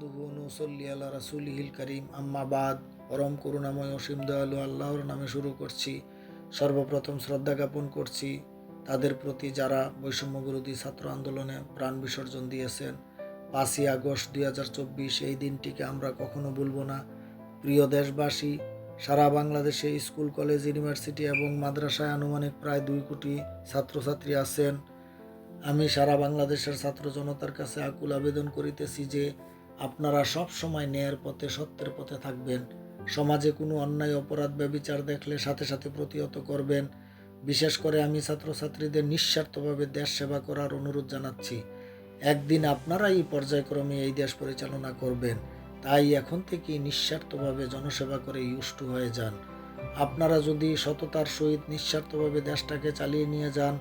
নাহমাদুহু নুসল্লি আলা রাসুলিহিল করিম। আম্মা পরম করুণাময় অসীম দয়ালু আল্লাহর নামে শুরু করছি, সর্বপ্রথম শ্রদ্ধা জ্ঞাপন করছি। তাদের প্রতি যারা বৈষম্য বিরোধী ছাত্র আন্দোলনে প্রাণ বিসর্জন দিয়েছেন, পাঁচই আগস্ট দুই হাজার চব্বিশ এই দিনটিকে আমরা কখনো ভুলব না। প্রিয় দেশবাসী, সারা বাংলাদেশে স্কুল, কলেজ, ইউনিভার্সিটি এবং মাদ্রাসায় আনুমানিক প্রায় দুই কোটি ছাত্রছাত্রী আছেন। আমি সারা বাংলাদেশের ছাত্র জনতার কাছে আকুল আবেদন করিতেছি যে আপনারা সব সময় ন্যায়ের পথে, সত্যের পথে থাকবেন। সমাজে কোনো অন্যায়, অপরাধ, ব্যবিচার দেখলে সাথে সাথে প্রতিহত করবেন। বিশেষ করে আমি ছাত্রছাত্রীদের নিঃস্বার্থভাবে দেশ সেবা করার অনুরোধ জানাচ্ছি। একদিন আপনারাই পর্যায়ক্রমে এই দেশ পরিচালনা করবেন। তাই এখন থেকেই নিঃস্বার্থভাবে জনসেবা করে ইউস্টু হয়ে যান। আপনারা যদি সততার সহিত নিঃস্বার্থভাবে দেশটাকে চালিয়ে নিয়ে যান,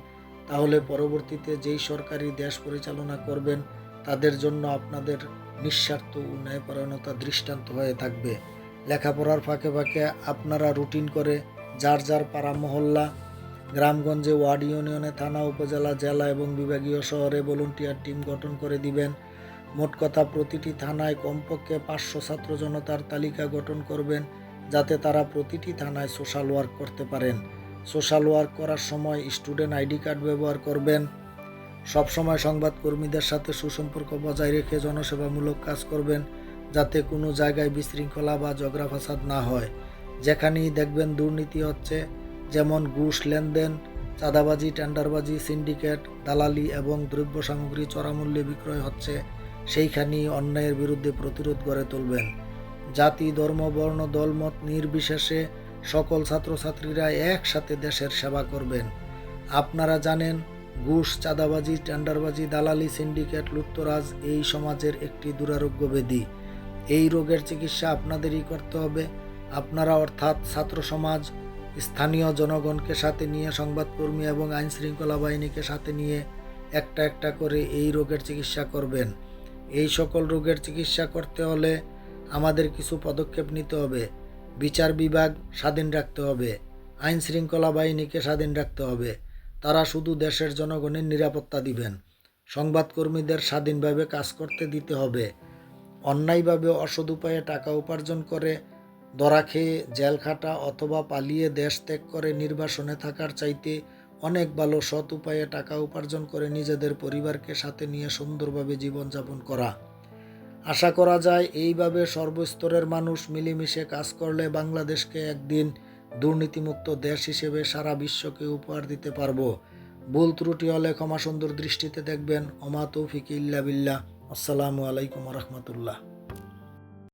তাহলে পরবর্তীতে যেই সরকারি দেশ পরিচালনা করবেন, তাদের জন্য আপনাদের নিঃস্বার্থ ও ন্যায়পরায়ণতা দৃষ্টান্ত হয়ে থাকবে। লেখাপড়ার ফাঁকে ফাঁকে আপনারা রুটিন করে যার যার পাড়া মহল্লা, গ্রামগঞ্জে, ওয়ার্ড ইউনিয়নে, থানা, উপজেলা, জেলা এবং বিভাগীয় শহরে ভলন্টিয়ার টিম গঠন করে দিবেন। মোট কথা প্রতিটি থানায় কমপক্ষে পাঁচশো ছাত্র জনতার তালিকা গঠন করবেন, যাতে তারা প্রতিটি থানায় সোশ্যাল ওয়ার্ক করতে পারেন। সোশ্যাল ওয়ার্ক করার সময় স্টুডেন্ট আইডি কার্ড ব্যবহার করবেন সবসময় সংবাদকর্মীদের সাথে সুসম্পর্ক বজায় রেখে জনসেবামূলক কাজ করবেন যাতে কোনো জায়গায় বিশৃঙ্খলা বা ঝগড়া ফাসাদ না হয়। যেখানেই দেখবেন দুর্নীতি হচ্ছে, যেমন ঘুষ লেনদেন, চাঁদাবাজি, টেন্ডারবাজি, সিন্ডিকেট, দালালি এবং দ্রব্য সামগ্রী চড়ামূল্যে বিক্রয় হচ্ছে, সেইখানেই অন্যায়ের বিরুদ্ধে প্রতিরোধ গড়ে তুলবেন। জাতি, ধর্ম, বর্ণ, দলমত নির্বিশেষে সকল ছাত্রছাত্রীরা একসাথে দেশের সেবা করবেন। আপনারা জানেন ঘুষ, চাঁদাবাজি, টেন্ডারবাজি, দালালি, সিন্ডিকেট লুপ্তরাজ এই সমাজের একটি দুরারোগ্য ব্যাধি এই রোগের চিকিৎসা আপনাদেরই করতে হবে। আপনারা অর্থাৎ ছাত্র সমাজ, স্থানীয় জনগণকে সাথে নিয়ে, সংবাদকর্মী এবং আইন শৃঙ্খলা বাহিনীকে সাথে নিয়ে একটা একটা করে এই রোগের চিকিৎসা করবেন। এই সকল রোগের চিকিৎসা করতে হলে আমাদের কিছু পদক্ষেপ নিতে হবে। বিচার বিভাগ স্বাধীন রাখতে হবে। আইন শৃঙ্খলা বাহিনীকে স্বাধীন রাখতে হবে। তারা শুধু দেশের জনগণের নিরাপত্তা দিবেন। সংবাদকর্মীদের স্বাধীনভাবে কাজ করতে দিতে হবে। অন্যায়ভাবে অসৎ উপায়ে টাকা উপার্জন করে দরা খেয়ে জেল খাটা অথবা পালিয়ে দেশ ত্যাগ করে নির্বাসনে থাকার চাইতে অনেক ভালো সৎ উপায়ে টাকা উপার্জন করে নিজেদের পরিবারকে সাথে নিয়ে সুন্দরভাবে জীবনযাপন করা। আশা করা যায়, এইভাবে সর্বস্তরের মানুষ মিলেমিশে কাজ করলে বাংলাদেশকে একদিন দুর্নীতিমুক্ত দেশ হিসেবে সারা বিশ্বকে উপহার দিতে পারব। ভুল ত্রুটি হলে ক্ষমা সুন্দর দৃষ্টিতে দেখবেন। অমা তৌফিক ইল্লা বিল্লা আসসালামু আলাইকুম রহমতুল্লাহ।